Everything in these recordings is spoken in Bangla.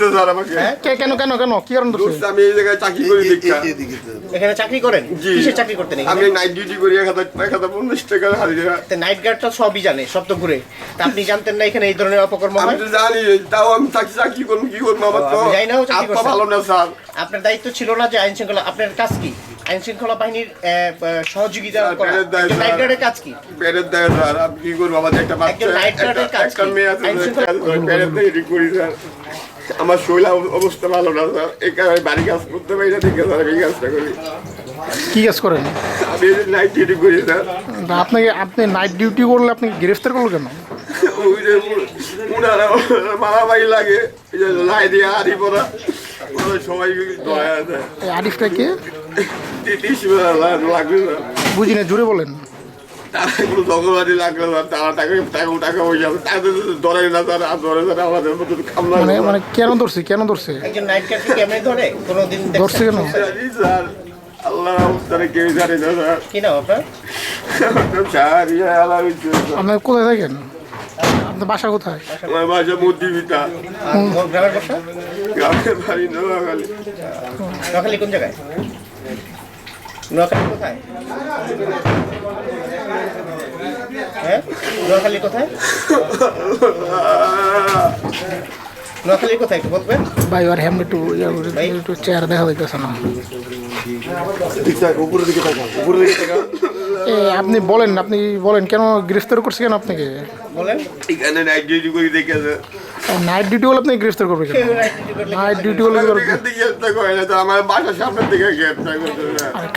ধরছে স্যার আমাকে। হ্যাঁ? কে কেন কেন কেন? কি কারণ ধরছে? ধরছে আমি এই জায়গায় চাকরি করি এখানে চাকরি করেন? কিসের চাকরি করতেন আমি নাইট ডিউটি করি এক হাজার এক হাজার পঞ্চাশ টাকা হাজিরা নাইট গার্ডটা সবই জানে সব তো ঘুরে। আপনি জানতেন না এখানে এই ধরনের অপকর্ম আমি তো জানি তাও আমি চাকরি চাকরি করব কি করব আমার তো? আপনি না চাকরি ভালো না স্যার। আপনার দায়িত্ব ছিল না যে আইন শৃঙ্খলা আপনার কাজ কি? আইন শৃঙ্খলা বাহিনীর সহযোগিতা করা। নাইট। গার্ডের কাজ কি? দেয় স্যার। আমি কি করব? আমাদের একটা বাচ্চা মেয়ে আছে আইন দেয় করি স্যার। আমার শরীর অব- অবস্থা ভালো না স্যার। এই কারণে বাড়ি কাজ করতে পারি না দেখে স্যার আমি কাজটা করি। কি কাজ করেন? আমি নাইট ডিউটি করি স্যার। আপনাকে আপনি নাইট ডিউটি করলে আপনি গ্রেফতার করল কেন? ওই যে উনারা মারামারি লাগে। এই যে লাই দিয়ে হাড়ি পড়া সবাই আরিফটা কে? লাগবে বুঝি না জুড়ে বলেন। তারা কোনো দখলবাজি লাগল না তারা টাকা টাকা টাকা হয়ে যাবে। তাদের ধরে না তারা আর ধরে তারা আমাদের মতো খামলা মানে মানে কেন ধরছে কেন ধরছে? একজন নাইট গার্ড কেমনে ধরে? কোনোদিন ধরছে কেন? স্যার আল্লাহ অবস্থানে কেউ জানে না স্যার। কি নাম আপনার? স্যার ইয়া আল্লাহ আপনি কোথায় থাকেন? আপনার বাসা কোথায়? আমার বাসা মধ্যবিতা গ্রামের বাসা? গ্রামের বাড়ি নোয়াখালী। নোয়াখালী কোন জায়গায়? নোয়াখালী কোথায়? হ্যাঁ? নোয়াখালী কোথায়? নোয়াখালী কোথায় একটু বলবেন? ভাই আর হ্যামলে একটু ইয়া একটু চেয়ার দেখা যাইতেছে না। আপনি বলেন আপনি বলেন কেন গ্রেফতার করছে কেন আপনাকে? বলেন। এখানে নাইট ডিউটি হলে আপনি গ্রেফতার করবে নাইট ডিউটি হলে গ্রেপ্তার করে না তো আমার বাসার সামনের থেকে গ্রেপ্তার করতে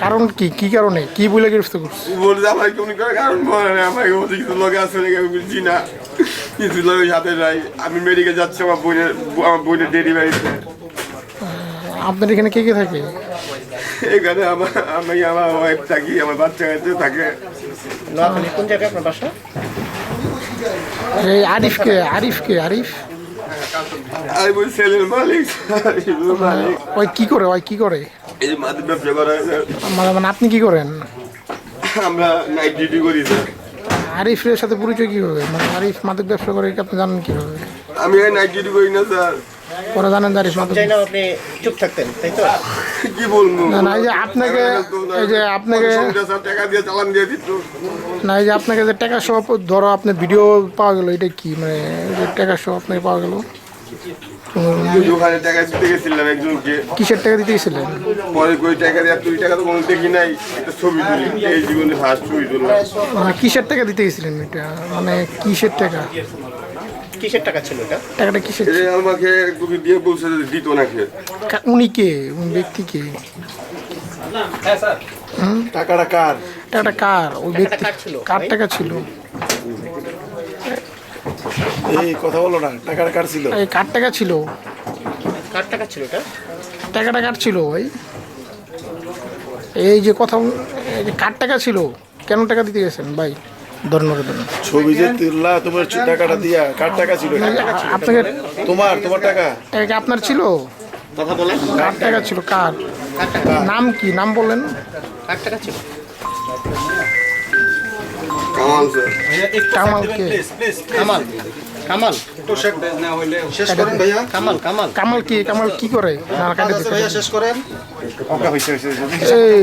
কারণ কি? কি কারণে? কি বলে গ্রেফতার করছে? বলছে আমার কোন কারণ বলে না আমার কিছু লোক আছে আমি না। কিছু লোকের সাথে নাই। আমি মেডিকেল যাচ্ছি আমার বোনের আমার বোনের ডেলিভারিতে আপনার এখানে কে কে থাকে? এখানে আমার আমি আমার ওয়াইফ থাকি আমার বাচ্চা কাছে থাকে। নোয়াখালী কোন জায়গায় আপনার বাসা? এই আরিফ কে আরিফ কে আরিফ। আমি বলছি ছেলের মালিক মালিক। ওই কি করে ওই কি করে? এই যে মাদক ব্যবসা করা। মানে মানে আপনি কি করেন? আমরা নাইট ডিউটি করি স্যার। আরিফের সাথে পরিচয় কীভাবে? মানে আরিফ মাদক ব্যবসা করে আপনি জানেন কীভাবে? আমি নাইট ডিউটি করি না স্যার। পরে জানেন যে আরিফ মাদক চাই না আপনি চুপ থাকতেন তাই তো? কি বলব? না, না, এই যে আপনাকে- এই যে আপনাকে- টাকা দিয়ে চালান দিয়ে দিত। না এই যে আপনাকে যে টাকা সহ ধরো আপনার ভিডিও পাওয়া গেল এটা কি? মানে যে টাকা সহ আপনাকে পাওয়া গেল? টাকা দিতে গেছিলাম একজনকে। কিসের টাকা দিতে গেছিলেন? পরে কই টাকা দিয়ে তুই টাকা তো কোনো দেখি নাই একটা ছবি তুলি। এই জীবনে ফার্স্ট ছবি তুললাম। মানে কিসের টাকা দিতে গেছিলেন এটা? মানে কিসের টাকা? কিসের টাকা ছিল এটা? টাকাটা কিসের এটা আমাকে কবি দিয়ে বলছে যে দিত নাকি। উনি কে? উনি ব্যক্তি কে? টাকাটা কার? টাকাটা কার? ওই ব্যক্তি ছিল? কার টাকা ছিল? এই কথা বলো না টাকাটা কার ছিল? এই কার টাকা ছিল? কার টাকা ছিল এটা? টাকাটা কার ছিল ভাই? এই যে কথা এই যে কার টাকা ছিল? কেন টাকা দিতে গেছেন ভাই? ধন্যবাদ। ছবি যে তুললা তোমার টাকাটা দিয়া কার টাকা ছিল আপনাকে তোমার তোমার টাকা? টাকা আপনার ছিল? কথা বলেন। কার টাকা ছিল? কার? কার নাম কি? নাম বললেন কার টাকা ছিল? কামাল কামাল কে? কামাল কামাল। শেষ করেন ভাইয়া। কামাল কামাল। কামাল কি কামাল কি করে? না কাটে শেষ করেন। এই